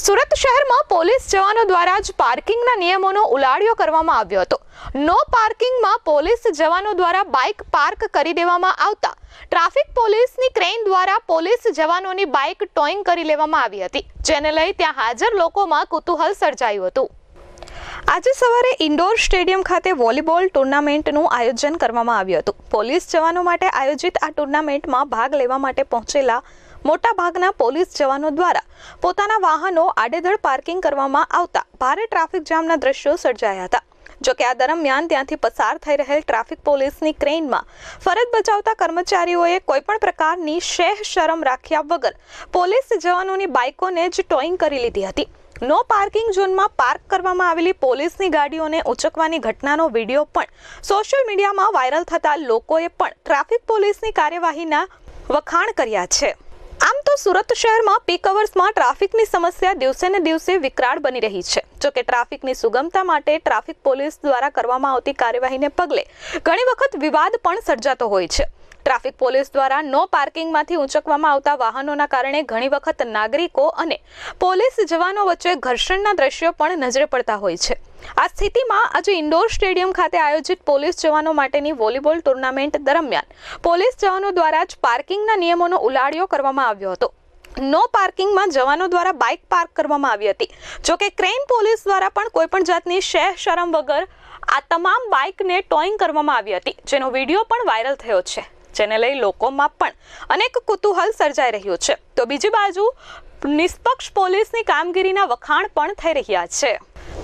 સુરત શહેરમાં પોલીસ જવાનો દ્વારા જ પાર્કિંગના નિયમોનો ઉલાળ્યો કરવામાં આવ્યો હતો. નો પાર્કિંગમાં પોલીસ જવાનો દ્વારા બાઇક પાર્ક કરી દેવામાં આવતા. ટ્રાફિક પોલીસની ક્રેન દ્વારા પોલીસ જવાનોની બાઇક ટોઈંગ કરી લેવામાં આવી હતી. જેને લઈ ત્યાં હાજર લોકોમાં કુતૂહલ સર્જાયું હતું. આજે સવારે ઇન્ડોર સ્ટેડિયમ ખાતે વોલીબોલ ટુર્નામેન્ટનું આયોજન કરવામાં આવ્યું હતું. પોલીસ જવાનો માટે આયોજિત આ ટુર્નામેન્ટમાં ભાગ લેવા માટે પહોંચેલા મોટાભાગના પોલીસ જવાનો દ્વારા પોતાના વાહનો આડેધડ પાર્કિંગ કરવામાં આવતા ભારે ટ્રાફિક જામના દ્રશ્યો સર્જાયા હતા. જોકે આ દરમિયાન ત્યાંથી પસાર થઈ રહેલ ટ્રાફિક પોલીસની ક્રેનમાં ફરજ બજાવતા કર્મચારીઓએ કોઈપણ પ્રકારની શેહ શરમ રાખ્યા વગર પોલીસ જવાનોની બાઇકોને જ ટોઈંગ કરી લીધી હતી. નો પાર્કિંગ ઝોનમાં પાર્ક કરવામાં આવેલી પોલીસની ગાડીઓને ઉચકવાની ઘટનાનો વીડિયો પણ સોશિયલ મીડિયામાં વાયરલ થતા લોકોએ પણ ટ્રાફિક પોલીસની કાર્યવાહીના વખાણ કર્યા છે. તો સુરત શહેરમાં પીક અવર્સમાં ટ્રાફિકની સમસ્યા દિવસે ને દિવસે વિકરાળ બની રહી છે. જોકે ટ્રાફિકની સુગમતા માટે ટ્રાફિક પોલીસ દ્વારા કરવામાં આવતી કાર્યવાહીને પગલે ઘણી વખત વિવાદ પણ સર્જાતો હોય છે. ટ્રાફિક પોલીસ દ્વારા નો પાર્કિંગમાંથી ઊંચકવામાં આવતા વાહનોના કારણે ઘણી વખત નાગરિકો અને પોલીસ જવાનો વચ્ચે ઘર્ષણના દ્રશ્યો પણ નજરે પડતા હોય છે. આ સ્થિતિમાં આજે ઇન્ડોર સ્ટેડિયમ ખાતે આયોજિત પોલીસ જવાનો માટેની વોલીબોલ ટુર્નામેન્ટ દરમિયાન પોલીસ જવાનો દ્વારા જ પાર્કિંગના નિયમોનો ઉલાડિયો કરવામાં આવ્યો હતો. નો પાર્કિંગમાં જવાનો દ્વારા બાઇક પાર્ક કરવામાં આવી હતી. જોકે ક્રેન પોલીસ દ્વારા પણ કોઈપણ જાતની શેહ શરમ વગર આ તમામ બાઇકને ટોઈંગ કરવામાં આવી હતી. જેનો વીડિયો પણ વાયરલ થયો છે. જેને લઈ લોકોમાં પણ અનેક કુતૂહલ સર્જાઈ રહ્યું છે. તો બીજી બાજુ, નિષ્પક્ષ પોલીસની કામગીરીના વખાણ પણ થઈ રહ્યા છે.